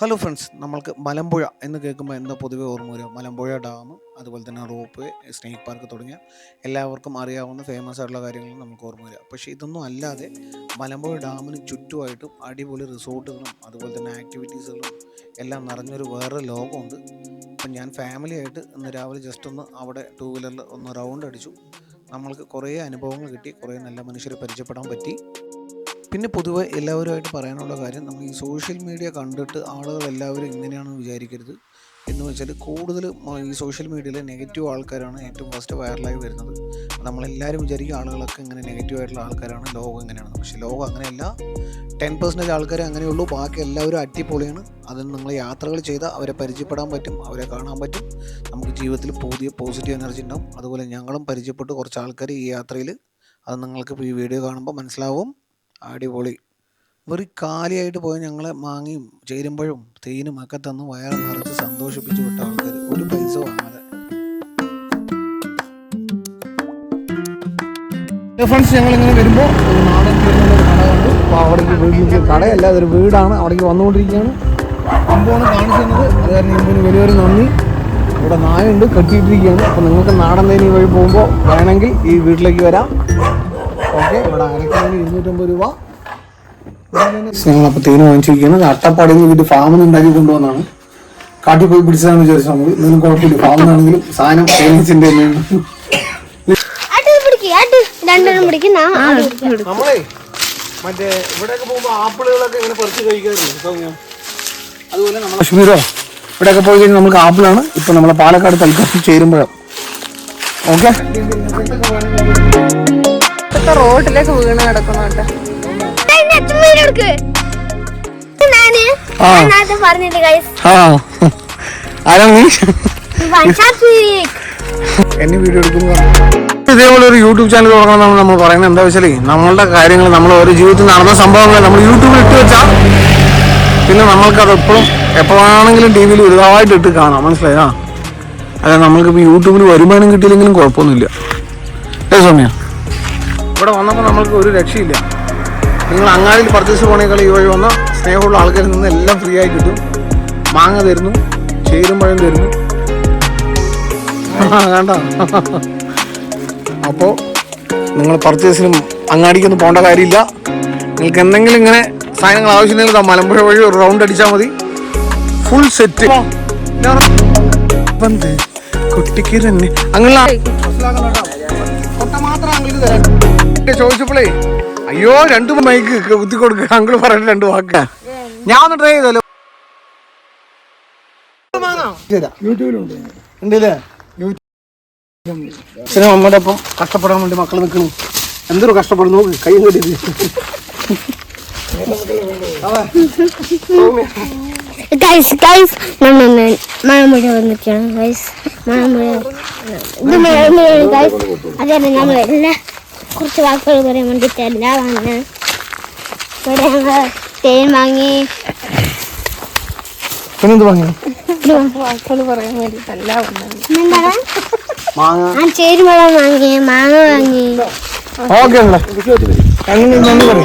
Hello friends നമ്മൾക്ക് മലമ്പുഴ എന്ന് കേൾക്കുമ്പോൾ എന്താ പൊതുവെ ഓർമ്മ വരിക? മലമ്പുഴ ഡാം അതുപോലെ തന്നെ റോപ്പ് സ്നേക്ക് പാർക്ക് തുടങ്ങിയ എല്ലാവർക്കും അറിയാവുന്ന ഫേമസ് ആയിട്ടുള്ള കാര്യങ്ങൾ നമുക്ക് ഓർമ്മ വരിക. പക്ഷേ ഇതൊന്നും അല്ലാതെ മലമ്പുഴ ഡാമിന് ചുറ്റുമായിട്ടും അടിപൊളി റിസോർട്ടുകളും അതുപോലെ തന്നെ ആക്ടിവിറ്റീസുകളും എല്ലാം നിറഞ്ഞൊരു വേറെ ലോകമുണ്ട്. അപ്പം ഞാൻ ഫാമിലി ആയിട്ട് ഇന്ന് രാവിലെ ജസ്റ്റ് ഒന്ന് അവിടെ ടൂ വീലറിൽ ഒന്ന് റൗണ്ട് അടിച്ചു. നമ്മൾക്ക് കുറേ അനുഭവങ്ങൾ കിട്ടി കുറേ നല്ല മനുഷ്യരെ പരിചയപ്പെടാൻ പറ്റി. പിന്നെ പൊതുവെ എല്ലാവരുമായിട്ട് പറയാനുള്ള കാര്യം നമ്മൾ ഈ സോഷ്യൽ മീഡിയ കണ്ടിട്ട് ആളുകൾ എല്ലാവരും ഇങ്ങനെയാണെന്ന് വിചാരിക്കരുത്. എന്ന് വെച്ചാൽ കൂടുതൽ ഈ സോഷ്യൽ മീഡിയയിലെ നെഗറ്റീവ് ആൾക്കാരാണ് ഏറ്റവും ഫസ്റ്റ് വൈറലായി വരുന്നത്. നമ്മളെല്ലാവരും വിചാരിക്കും ആളുകളൊക്കെ ഇങ്ങനെ നെഗറ്റീവ് ആയിട്ടുള്ള ആൾക്കാരാണ് ലോകം ഇങ്ങനെയാണ്. പക്ഷേ ലോകം അങ്ങനെയല്ല. ടെൻ പെർസെന്റേജ് ആൾക്കാരെ അങ്ങനെയുള്ളൂ ബാക്കി എല്ലാവരും അടിപൊളിയാണ്. അതിന് നിങ്ങൾ യാത്രകൾ ചെയ്താൽ അവരെ പരിചയപ്പെടാൻ പറ്റും അവരെ കാണാൻ പറ്റും. നമുക്ക് ജീവിതത്തിൽ പുതിയ പോസിറ്റീവ് എനർജി ഉണ്ടാവും. അതുപോലെ ഞങ്ങളും പരിചയപ്പെട്ട് കുറച്ച് ആൾക്കാർ ഈ യാത്രയിൽ അത് നിങ്ങൾക്ക് ഈ വീഡിയോ കാണുമ്പോൾ മനസ്സിലാവും. അടിപൊളി. വെറി കാലിയായിട്ട് പോയ ഞങ്ങളെ മാങ്ങയും ചേരുമ്പഴും തേനും ഒക്കെ തന്ന് വയറ് നിറച്ച് സന്തോഷിപ്പിച്ചു വിട്ട ആൾക്കാർ ഒരു പൈസ വാങ്ങാതെ. ഫ്രണ്ട്സ് ഞങ്ങൾ ഇങ്ങനെ വരുമ്പോൾ അവിടേക്ക് വീട്ടിലേക്ക് കടയല്ല അതൊരു വീടാണ് അവിടേക്ക് വന്നുകൊണ്ടിരിക്കുകയാണ്. അമ്പോണ് കാണിക്കുന്നത്. അത് കാരണം ഇമ്പിന് വലിയൊരു നന്ദി. ഇവിടെ നായുണ്ട് കെട്ടിയിട്ടിരിക്കുകയാണ്. അപ്പോൾ നിങ്ങൾക്ക് നാടൻ തേനി വഴി പോകുമ്പോൾ വേണമെങ്കിൽ ഈ വീട്ടിലേക്ക് വരാം. ഓക്കെ ഇവിടെ അരക്കിലോന് ഇരുന്നൂറ്റമ്പത് രൂപ. ഞങ്ങളപ്പോൾ തേന് വാങ്ങിച്ചിരിക്കുന്നത് അട്ടപ്പാടിയിൽ നിന്ന് വീട്ടിൽ ഫാമിൽ ഉണ്ടാക്കി കൊണ്ടുവന്നാണ്. കാട്ടിൽ പോയി പിടിച്ചതാണെന്ന് വിചാരിച്ചു മതി ഇതിനും കുഴപ്പമില്ല. ഫാമിലാണെങ്കിലും സാധനം തേനീച്ചിന്റെ നമ്മളെ മറ്റേ ഇവിടെയൊക്കെ പോകുമ്പോൾ ആപ്പിളുകളൊക്കെ ഇങ്ങനെ പറിച്ച് അതുപോലെ നമ്മൾ കശ്മീരോ ഇവിടെയൊക്കെ പോയി കഴിഞ്ഞാൽ നമുക്ക് ആപ്പിളാണ്. ഇപ്പൊ നമ്മളെ പാലക്കാട് തൽക്കാലം ചേരുമ്പോഴാണ് ഓക്കെ? ഇതൊക്കെ റോഡിലേക്ക് വീണ് കിടക്കുന്നുണ്ട്. എന്നെ വീഡിയോ എടുക്കുന്നു ഇതേപോലെ ഒരു യൂട്യൂബ് ചാനൽ തുടങ്ങണം നമ്മൾ പറയുന്നത്. എന്താ വെച്ചാൽ നമ്മളുടെ കാര്യങ്ങൾ നമ്മൾ ഓരോ ജീവിതത്തിൽ നടന്ന സംഭവങ്ങൾ നമ്മൾ യൂട്യൂബിൽ ഇട്ട് വെച്ചാൽ പിന്നെ നമ്മൾക്ക് അത് എപ്പോഴും എപ്പോഴാണെങ്കിലും ടി വിയിൽ ഒരുപാട് ഇട്ട് കാണാം. മനസ്സിലായോ? അതെ നമ്മൾക്കിപ്പോൾ യൂട്യൂബിൽ വരുമാനം കിട്ടിയില്ലെങ്കിലും കുഴപ്പമൊന്നുമില്ല. ഏ സൗമ്യ? ഇവിടെ വന്നപ്പോൾ നമ്മൾക്ക് ഒരു രക്ഷയില്ല. നിങ്ങൾ അങ്ങാടിയിൽ പർച്ചേസ് പോകണേക്കാൾ ഈ വഴി വന്ന സ്നേഹമുള്ള ആൾക്കാരിൽ നിന്ന് എല്ലാം ഫ്രീ ആയി കിട്ടും. മാങ്ങ തരുന്നു ചേരുമ്പഴം തരുന്നു. ആ, കണ്ടോ? അപ്പോൾ നിങ്ങൾ പർച്ചേസിനും അങ്ങാടിക്കൊന്നും പോകേണ്ട കാര്യമില്ല. നിങ്ങൾക്ക് എന്തെങ്കിലും ഇങ്ങനെ സാധനങ്ങൾ ആവശ്യമുണ്ടെങ്കിൽ മലമ്പുഴ വഴി ഒരു റൗണ്ട് അടിച്ചാൽ മതി. ഫുൾ സെറ്റ് കുട്ടിക്ക് തന്നെ അങ്ങനെ ചോദിച്ചപ്പോഴേ അയ്യോ രണ്ട് മൈക്ക് കുത്തി കൊടുക്കുക അങ്കിൾ പറഞ്ഞ രണ്ട് വാക്ക്. ഞാൻ ഒന്ന് ട്രൈ ചെയ്തല്ലോ. യൂട്യൂബിലുണ്ട്. ഉണ്ടല്ലേ? അച്ഛനും അമ്മയുടെ ഒപ്പം കഷ്ടപ്പെടാൻ വേണ്ടി മക്കൾ നിൽക്കണു എന്തൊരു കഷ്ടപ്പെടുന്നു കൈയും കെട്ടിട്ട് ഗൈസ് ഗൈസ് മഴമുഴ വന്നിട്ടാണ് ഗൈസ് മഴമുഴ ഇത് മഴമുഴ ഗൈസ് അതെ നമ്മൾ എല്ലാ കുറച്ച് വാക്കുകൾ പറയാൻ വേണ്ടിയിട്ട് എല്ലാം വന്ന് ഇവിടെ ഞങ്ങൾ തേൻ വാങ്ങി. പിന്നെന്ത് വാങ്ങി? വാക്കുകൾ പറയാൻ വന്നത് എന്താണ് ചേരുവളം വാങ്ങി മാങ്ങ വാങ്ങി. ഓക്കെ അങ്ങനെ